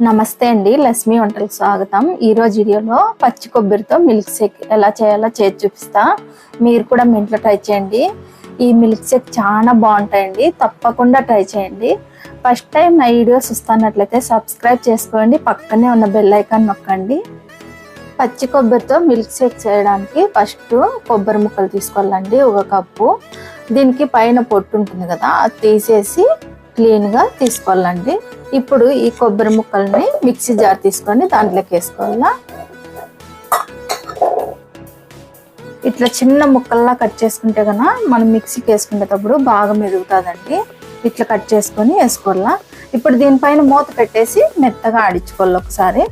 నమస్తే అండి లక్ష్మి వంటలకు స్వాగతం. ఈరోజు వీడియోలో పచ్చి కొబ్బరితో మిల్క్ షేక్ ఎలా చేయాలో చేసి చూపిస్తా. మీరు కూడా మీ ఇంట్లో ట్రై చేయండి. ఈ మిల్క్ షేక్ చాలా బాగుంటాయండి తప్పకుండా ట్రై చేయండి. ఫస్ట్ టైం నా వీడియోస్ చూస్తున్నట్లయితే సబ్స్క్రైబ్ చేసుకోండి పక్కనే ఉన్న బెల్ ఐకాన్ నొక్కండి. పచ్చి కొబ్బరితో మిల్క్ షేక్ చేయడానికి ఫస్ట్ కొబ్బరి ముక్కలు తీసుకోవాలండి ఒక కప్పు. దీనికి పైన పొట్టు ఉంటుంది కదా అది తీసేసి క్లీన్గా తీసుకోవాలండి. ఇప్పుడు ఈ కొబ్బరి ముక్కల్ని మిక్సీ జార్ తీసుకొని దాంట్లోకి వేసుకోవాలా? ఇట్లా చిన్న ముక్కల్లా కట్ చేసుకుంటే కన్నా మనం మిక్సీకి వేసుకునేటప్పుడు బాగా మెదుగుతుందండి. ఇట్లా కట్ చేసుకొని వేసుకోవాలా? ఇప్పుడు దీనిపైన మూత పెట్టేసి మెత్తగా ఆడించుకోవాలి ఒకసారి?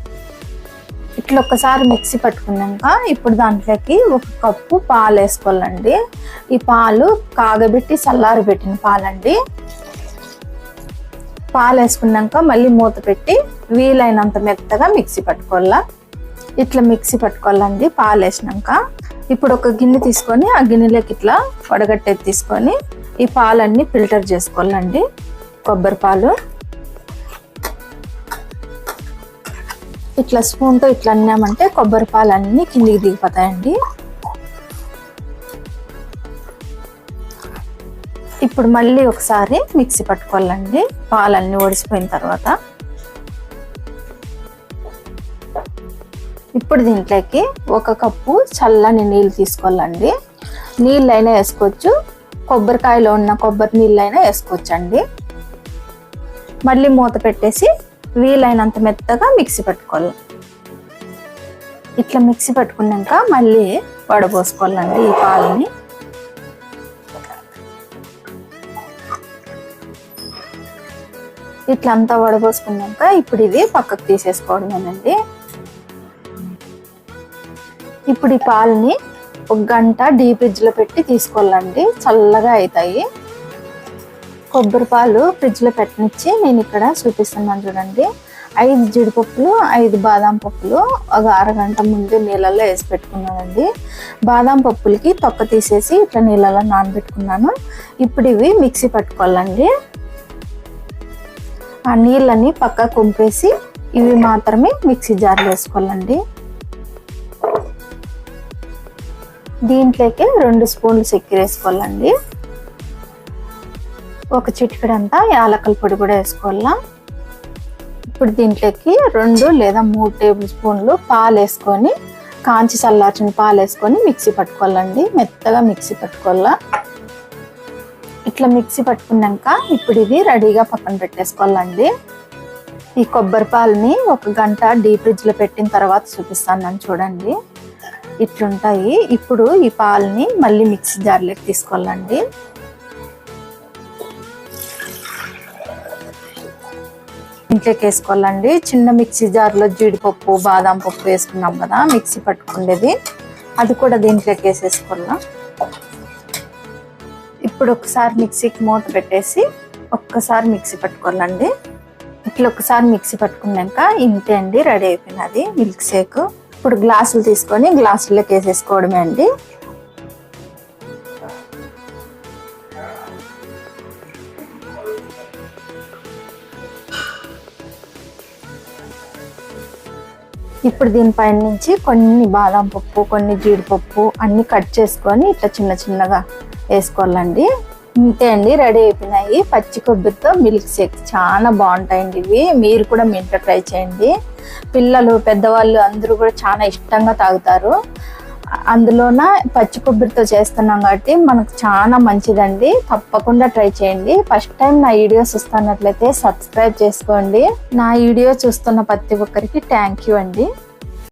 ఇట్లా ఒకసారి మిక్సీ పట్టుకున్నాక ఇప్పుడు దాంట్లోకి ఒక కప్పు పాలు వేసుకోవాలండి. ఈ పాలు కాగబెట్టి చల్లారి పెట్టిన పాలండి. పాలు వేసుకున్నాక మళ్ళీ మూత పెట్టి వీలైనంత మెత్తగా మిక్సీ పట్టుకోవాలా? ఇట్లా మిక్సీ పట్టుకోవాలండి పాలు వేసినాక ఇప్పుడు ఒక గిన్నె తీసుకొని ఆ గిన్నెలోకి ఇట్లా వడగట్టేది తీసుకొని ఈ పాలన్నీ ఫిల్టర్ చేసుకోవాలండి కొబ్బరి పాలు. ఇట్లా స్పూన్తో ఇట్లా అన్నామంటే కొబ్బరి పాలు అన్నీ కిందికి దిగిపోతాయండి. ఇప్పుడు మళ్ళీ ఒకసారి మిక్సీ పట్టుకోవాలండి. పాలన్నీ ఒడిసిపోయిన తర్వాత. ఇప్పుడు దీంట్లోకి ఒక కప్పు చల్లని నీళ్ళు తీసుకోవాలండి. నీళ్ళైనా వేసుకోవచ్చు. కొబ్బరికాయలో ఉన్న కొబ్బరి నీళ్ళైనా వేసుకోవచ్చు అండి మళ్ళీ మూత పెట్టేసి వీలైనంత మెత్తగా మిక్సీ పెట్టుకోవాలి. ఇట్లా మిక్సీ పట్టుకున్నాక మళ్ళీ వడబోసుకోవాలండి ఈ పాలని. ఇట్లా అంతా వడబోసుకున్నాక ఇప్పుడు ఇది పక్కకు తీసేసుకోవడమేనండి. ఇప్పుడు ఈ పాలని ఒక గంట డీ ఫ్రిడ్జ్లో పెట్టి తీసుకోవాలండి. చల్లగా అవుతాయి. కొబ్బరి పాలు ఫ్రిడ్జ్లో పెట్టనిచ్చి నేను ఇక్కడ చూపిస్తున్నాను చూడండి. ఐదు జీడిపప్పులు ఐదు బాదం పప్పులు ఒక అరగంట ముందు నీళ్ళల్లో వేసి పెట్టుకున్నానండి. బాదం పప్పులకి తొక్క తీసేసి ఇట్లా నీళ్ళలో నానబెట్టుకున్నాను. ఇప్పుడు ఇవి మిక్సీ పట్టుకోవాలండి. ఆ నీళ్ళని పక్క కుంపేసి ఇవి మాత్రమే మిక్సీ జార్లో వేసుకోవాలండి. దీంట్లోకి రెండు స్పూన్లు చక్కెర వేసుకోవాలండి. ఒక చిటికడంతా యాలకల పొడి కూడా వేసుకోవాలా. ఇప్పుడు దీంట్లోకి రెండు లేదా మూడు టేబుల్ స్పూన్లు పాలు వేసుకొని కాంచి చల్లార్చిన పాలు వేసుకొని మిక్సీ పట్టుకోవాలండి. మెత్తగా మిక్సీ పట్టుకోవాలా. ఇట్లా మిక్సీ పట్టుకున్నాక ఇప్పుడు ఇది రెడీగా పక్కన పెట్టేసుకోవాలండి. ఈ కొబ్బరి పాలని ఒక గంట డీప్ ఫ్రిడ్జ్లో పెట్టిన తర్వాత చూపిస్తాను నన్ను చూడండి. ఇట్లుంటాయి. ఇప్పుడు ఈ పాలని మళ్ళీ మిక్సీ జార్లోకి తీసుకోవాలండి. ఇంట్లోకి వేసుకోవాలండి. చిన్న మిక్సీ జార్లో జీడిపప్పు బాదం పప్పు వేసుకున్నాం కదా మిక్సీ పట్టుకుండేది. అది కూడా దీంట్లోకి వేసేసుకోవాలా ఇప్పుడు ఒకసారి మిక్సీకి మూత పెట్టేసి ఒక్కసారి మిక్సీ పట్టుకోవాలండి. ఇట్లా ఒకసారి మిక్సీ పట్టుకున్నాక ఇంతే అండి రెడీ అయిపోయినది మిల్క్ షేక్. ఇప్పుడు గ్లాసులు తీసుకొని గ్లాసుల్లోకి వేసేసుకోవడమే అండి. ఇప్పుడు దీనిపైన నుంచి కొన్ని బాదం పప్పు కొన్ని జీడిపప్పు అన్ని కట్ చేసుకొని ఇట్లా చిన్న చిన్నగా వేసుకోవాలండి. ఇంతే అండి రెడీ అయిపోయినాయి. పచ్చి కొబ్బరితో మిల్క్ షేక్. చాలా బాగుంటాయండి ఇవి. మీరు కూడా మీ ఇంట్లో ట్రై చేయండి. పిల్లలు పెద్దవాళ్ళు అందరూ కూడా చాలా ఇష్టంగా తాగుతారు. అందులోన పచ్చి కొబ్బరితో చేస్తున్నాం కాబట్టి మనకు చాలా మంచిదండి. తప్పకుండా ట్రై చేయండి. ఫస్ట్ టైం నా వీడియోస్ చూస్తున్నట్లయితే సబ్స్క్రైబ్ చేసుకోండి. నా వీడియో చూస్తున్న ప్రతి ఒక్కరికి థ్యాంక్ యూ అండి.